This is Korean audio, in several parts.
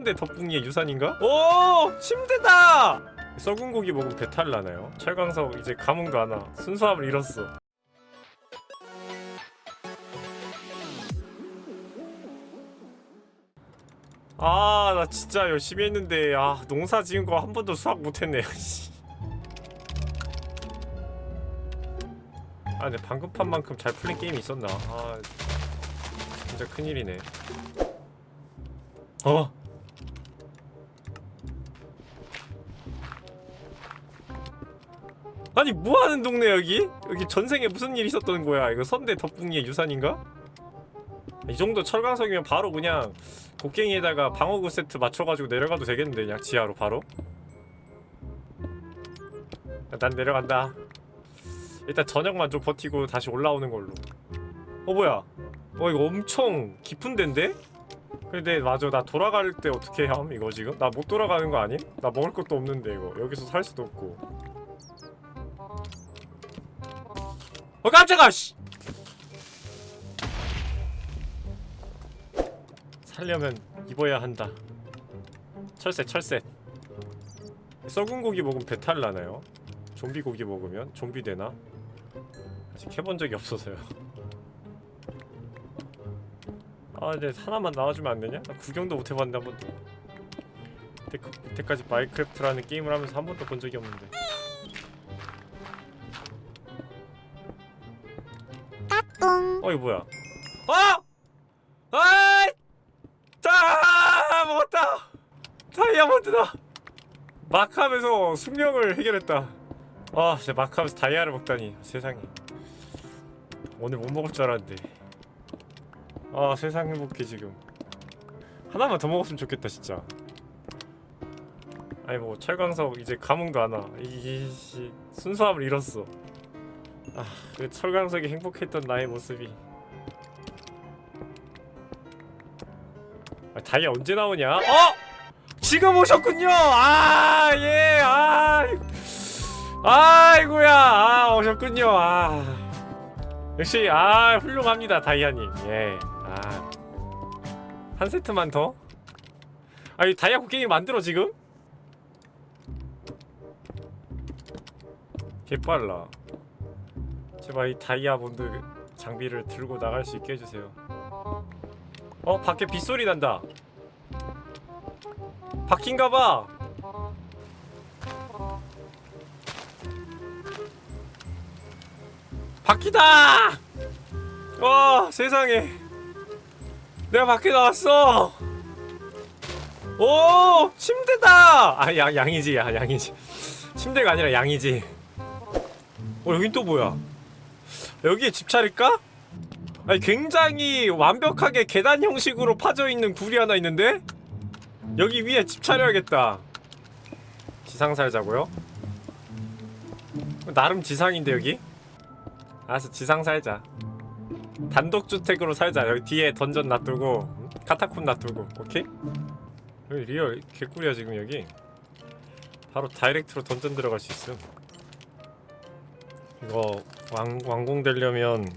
선대 덕붕이의 유산인가? 오! 침대다! 썩은 고기 먹으면 배탈 나나요? 철광석 이제 안 와. 순수함을 잃었어. 아, 나 진짜 열심히 했는데 아, 농사 지은 거 한 번도 수확 못 했네. 씨. 아, 근데 방금 판만큼 잘 풀린 게임이 있었나? 아, 진짜 큰일이네. 어? 아니 뭐 하는 동네 여기? 여기 전생에 무슨 일 있었던 거야? 이거 선대 덕붕이의 유산인가? 이 정도 철강석이면 바로 그냥 곡괭이에다가 방어구 세트 맞춰가지고 내려가도 되겠는데 그냥 지하로 바로 난 내려간다 일단 저녁만 좀 버티고 다시 올라오는 걸로 어 뭐야 어 이거 엄청 깊은 데인데? 근데 맞아 나 돌아갈 때 어떻게 함 이거 지금? 나 못 돌아가는 거 아님? 나 먹을 것도 없는데 이거 여기서 살 수도 없고 어 깜짝아 씨 살려면 입어야 한다 철새 철새 썩은 고기 먹으면 배탈 나나요? 좀비 고기 먹으면? 좀비 되나? 아직 해본 적이 없어서요 아 근데 하나만 나와주면 안 되냐? 나 구경도 못 해봤는데 한 번도 이때, 이때까지 마이크래프트라는 게임을 하면서 한 번도 본 적이 없는데 어 이거 뭐야? 어! 아이! 자 먹었다. 다이아몬드다. 막 하면서 숙명을 해결했다. 아 진짜 막 하면서 다이아를 먹다니 세상에. 오늘 못 먹을 줄 알았는데. 아 세상 행복해 지금. 하나만 더 먹었으면 좋겠다 진짜. 아니 뭐 철광석 이제 감흥도 안 와. 이, 이 순수함을 잃었어 아 그 철광석이 행복했던 나의 모습이 아, 다이아 언제 나오냐? 어! 지금 오셨군요! 아, 예, 아. 아이고야, 아, 오셨군요, 아. 역시, 아, 훌륭합니다, 다이아님. 예, 아. 한 세트만 더? 아, 이 다이아 곡괭이 만들어, 지금? 개빨라. 제발 이 다이아몬드 장비를 들고 나갈 수 있게 해주세요. 어 밖에 빗소리 난다. 바뀐가봐. 바뀌다! 와 세상에. 내가 밖에 나왔어. 오 침대다! 아 양, 양이지 야 양이지. 침대가 아니라 양이지. 어 여긴 또 뭐야 여기에 집 차릴까? 아니 굉장히 완벽하게 계단 형식으로 파져 있는 굴이 하나 있는데 여기 위에 집 차려야겠다. 지상 살자고요? 나름 지상인데 여기? 알았어 지상 살자. 단독 주택으로 살자. 여기 뒤에 던전 놔두고 카타콤 놔두고 오케이? 여기 리얼 개꿀이야 지금 여기. 바로 다이렉트로 던전 들어갈 수 있음. 이거 완, 완공되려면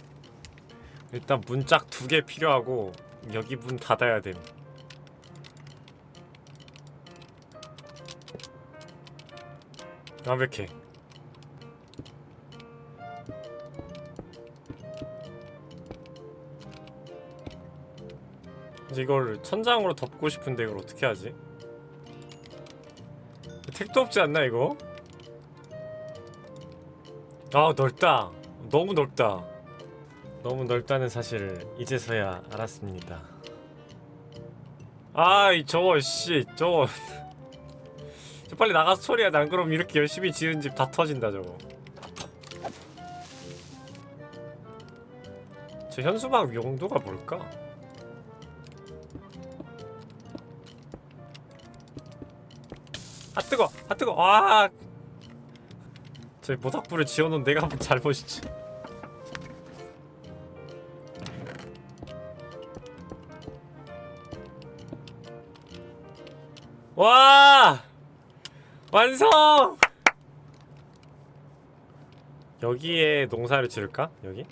일단 문짝 두 개 필요하고 여기 문 닫아야 됨. 완벽해. 이걸 천장으로 덮고 싶은데 이걸 어떻게 하지? 택도 없지 않나 이거? 아 넓다. 너무 넓다. 너무 넓다는 사실을 이제서야 알았습니다. 아이 저거 씨 저거 저 빨리 나가서 처리해 난 그럼 이렇게 열심히 지은 집 다 터진다 저거 저 현수막 용도가 뭘까? 아 뜨거! 아 뜨거! 와! 저 모닥불을 지어놓은 내가 뭐 잘못이지 와! 완성! 여기에 농사를 지을까? 여기?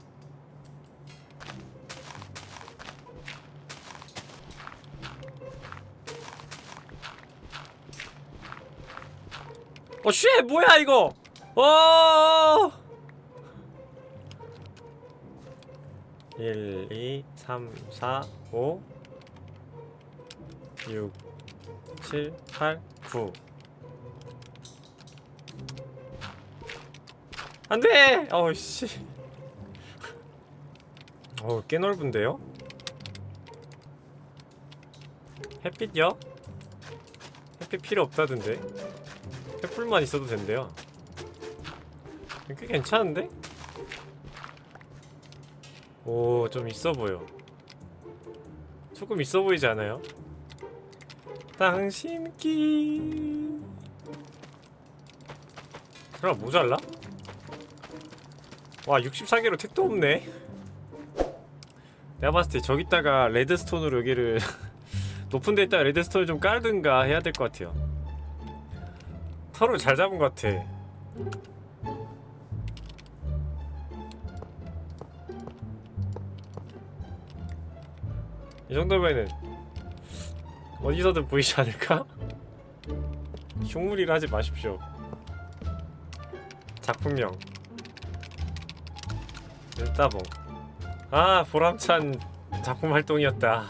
어, 쉣! 뭐야, 이거! 어! 1, 2, 3, 4, 5, 6, 7, 8, 9. 안 돼! 어우, 꽤 넓은데요? 햇빛요? 햇빛 필요 없다던데? 햇불만 있어도 된대요. 꽤 괜찮은데? 오, 좀 있어 보여. 조금 있어 보이지 않아요? 당신끼. 그럼 모자라? 와, 64개로 택도 없네. 내가 봤을 때 저기다가 레드스톤으로 여기를 높은 데다가 레드스톤을 좀 깔든가 해야 될 것 같아요. 털을 잘 잡은 것 같아. 이 정도면은 어디서든 보이지 않을까? 흉물이라 하지 마십시오. 작품명 일따봉 아 보람찬 작품 활동이었다.